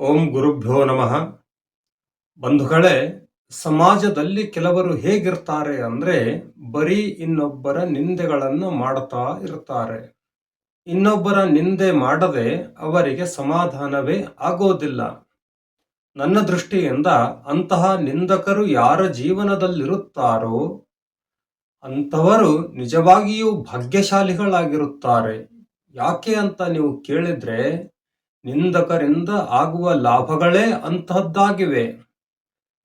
ಓಂ ಗುರುಭ್ಯೋ ನಮಃ. ಬಂಧುಗಳೇ, ಸಮಾಜದಲ್ಲಿ ಕೆಲವರು ಹೇಗಿರ್ತಾರೆ ಅಂದ್ರೆ ಬರೀ ಇನ್ನೊಬ್ಬರ ನಿಂದೆಗಳನ್ನು ಮಾಡ್ತಾ ಇರ್ತಾರೆ. ಇನ್ನೊಬ್ಬರ ನಿಂದೆ ಮಾಡದೆ ಅವರಿಗೆ ಸಮಾಧಾನವೇ ಆಗೋದಿಲ್ಲ. ನನ್ನ ದೃಷ್ಟಿಯಿಂದ ಅಂತಹ ನಿಂದಕರು ಯಾರ ಜೀವನದಲ್ಲಿರುತ್ತಾರೋ, ಅಂಥವರು ನಿಜವಾಗಿಯೂ ಭಾಗ್ಯಶಾಲಿಗಳಾಗಿರುತ್ತಾರೆ. ಯಾಕೆ ಅಂತ ನೀವು ಕೇಳಿದ್ರೆ ನಿಂದಕರಿಂದ ಆಗುವ ಲಾಭಗಳೇ ಅಂತಹದ್ದಾಗಿವೆ.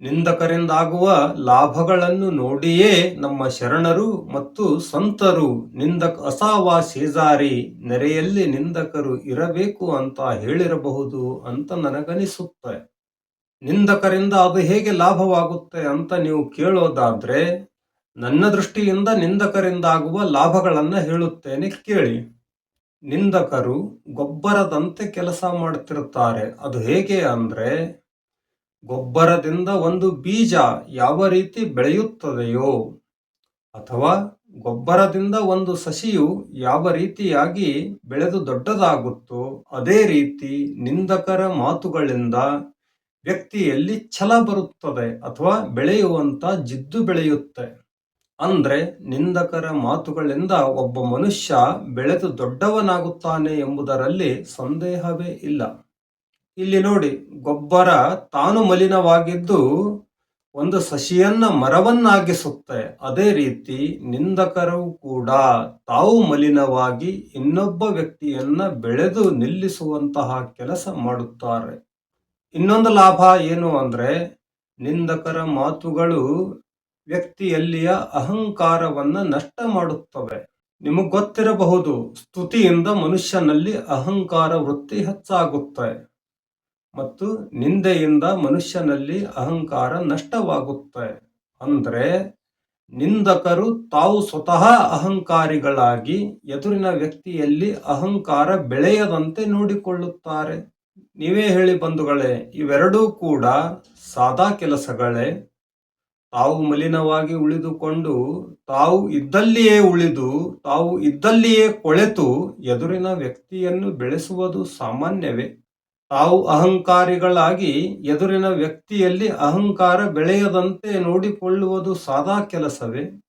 ನಿಂದಕರಿಂದಾಗುವ ಲಾಭಗಳನ್ನು ನೋಡಿಯೇ ನಮ್ಮ ಶರಣರು ಮತ್ತು ಸಂತರು ನಿಂದಕ ಅಸಾವ ಸೇಜಾರಿ ನೆರೆಯಲ್ಲಿ ನಿಂದಕರು ಇರಬೇಕು ಅಂತ ಹೇಳಿರಬಹುದು ಅಂತ ನನಗನಿಸುತ್ತೆ. ನಿಂದಕರಿಂದ ಅದು ಹೇಗೆ ಲಾಭವಾಗುತ್ತೆ ಅಂತ ನೀವು ಕೇಳೋದಾದ್ರೆ, ನನ್ನ ದೃಷ್ಟಿಯಿಂದ ನಿಂದಕರಿಂದಾಗುವ ಲಾಭಗಳನ್ನು ಹೇಳುತ್ತೇನೆ ಕೇಳಿ. ನಿಂದಕರು ಗೊಬ್ಬರದಂತೆ ಕೆಲಸ ಮಾಡ್ತಿರ್ತಾರೆ ಅದು ಹೇಗೆ ಅಂದ್ರೆ, ಗೊಬ್ಬರದಿಂದ ಒಂದು ಬೀಜ ಯಾವ ರೀತಿ ಬೆಳೆಯುತ್ತದೆಯೋ ಅಥವಾ ಗೊಬ್ಬರದಿಂದ ಒಂದು ಸಸಿಯು ಯಾವ ರೀತಿಯಾಗಿ ಬೆಳೆದು ದೊಡ್ಡದಾಗುತ್ತೋ ಅದೇ ರೀತಿ ನಿಂದಕರ ಮಾತುಗಳಿಂದ ವ್ಯಕ್ತಿಯಲ್ಲಿ ಛಲ ಬರುತ್ತದೆ ಅಥವಾ ಬೆಳೆಯುವಂತ ಜಿದ್ದು ಬೆಳೆಯುತ್ತೆ. ಅಂದ್ರೆ ನಿಂದಕರ ಮಾತುಗಳಿಂದ ಒಬ್ಬ ಮನುಷ್ಯ ಬೆಳೆದು ದೊಡ್ಡವನಾಗುತ್ತಾನೆ ಎಂಬುದರಲ್ಲಿ ಸಂದೇಹವೇ ಇಲ್ಲ. ಇಲ್ಲಿ ನೋಡಿ, ಗೊಬ್ಬರ ತಾನು ಮಲಿನವಾಗಿದ್ದು ಒಂದು ಸಸಿಯನ್ನ ಮರವನ್ನಾಗಿಸುತ್ತೆ. ಅದೇ ರೀತಿ ನಿಂದಕರು ಕೂಡ ತಾವು ಮಲಿನವಾಗಿ ಇನ್ನೊಬ್ಬ ವ್ಯಕ್ತಿಯನ್ನ ಬೆಳೆದು ನಿಲ್ಲಿಸುವಂತಹ ಕೆಲಸ ಮಾಡುತ್ತಾರೆ. ಇನ್ನೊಂದು ಲಾಭ ಏನು ಅಂದ್ರೆ ನಿಂದಕರ ಮಾತುಗಳು ವ್ಯಕ್ತಿಯಲ್ಲಿಯ ಅಹಂಕಾರವನ್ನ ನಷ್ಟ ಮಾಡುತ್ತವೆ. ನಿಮಗೆ ಗೊತ್ತಿರಬಹುದು, ಸ್ತುತಿಯಿಂದ ಮನುಷ್ಯನಲ್ಲಿ ಅಹಂಕಾರ ವೃತ್ತಿ ಹೆಚ್ಚಾಗುತ್ತೆ ಮತ್ತು ನಿಂದೆಯಿಂದ ಮನುಷ್ಯನಲ್ಲಿ ಅಹಂಕಾರ ನಷ್ಟವಾಗುತ್ತೆ. ಅಂದರೆ ನಿಂದಕರು ತಾವು ಸ್ವತಃ ಅಹಂಕಾರಿಗಳಾಗಿ ಎದುರಿನ ವ್ಯಕ್ತಿಯಲ್ಲಿ ಅಹಂಕಾರ ಬೆಳೆಯದಂತೆ ನೋಡಿಕೊಳ್ಳುತ್ತಾರೆ. ನೀವೇ ಹೇಳಿ ಬಂಧುಗಳೇ, ಇವೆರಡೂ ಕೂಡ ಸಾದಾ ಕೆಲಸಗಳೇ. ತಾವು ಮಲಿನವಾಗಿ ಉಳಿದುಕೊಂಡು ತಾವು ಇದ್ದಲ್ಲಿಯೇ ಉಳಿದು ತಾವು ಇದ್ದಲ್ಲಿಯೇ ಕೊಳೆತು ಎದುರಿನ ವ್ಯಕ್ತಿಯನ್ನು ಬೆಳೆಸುವುದು ಸಾಮಾನ್ಯವೇ? ತಾವು ಅಹಂಕಾರಿಗಳಾಗಿ ಎದುರಿನ ವ್ಯಕ್ತಿಯಲ್ಲಿ ಅಹಂಕಾರ ಬೆಳೆಯದಂತೆ ನೋಡಿಕೊಳ್ಳುವುದು ಸಾದಾ ಕೆಲಸವೇ?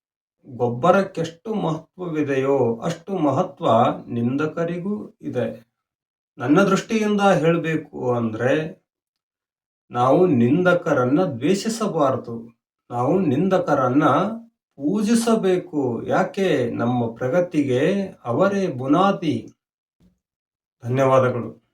ಗೊಬ್ಬರಕ್ಕೆಷ್ಟು ಮಹತ್ವವಿದೆಯೋ ಅಷ್ಟು ಮಹತ್ವ ನಿಂದಕರಿಗೂ ಇದೆ. ನನ್ನ ದೃಷ್ಟಿಯಿಂದ ಹೇಳಬೇಕು ಅಂದ್ರೆ ನಾವು ನಿಂದಕರನ್ನ ದ್ವೇಷಿಸಬಾರದು. ನಾವು ನಿಂದಕರನ್ನ ಪೂಜಿಸಬೇಕು. ಯಾಕೆ? ನಮ್ಮ ಪ್ರಗತಿಗೆ ಅವರೇ ಬುನಾದಿ. ಧನ್ಯವಾದಗಳು.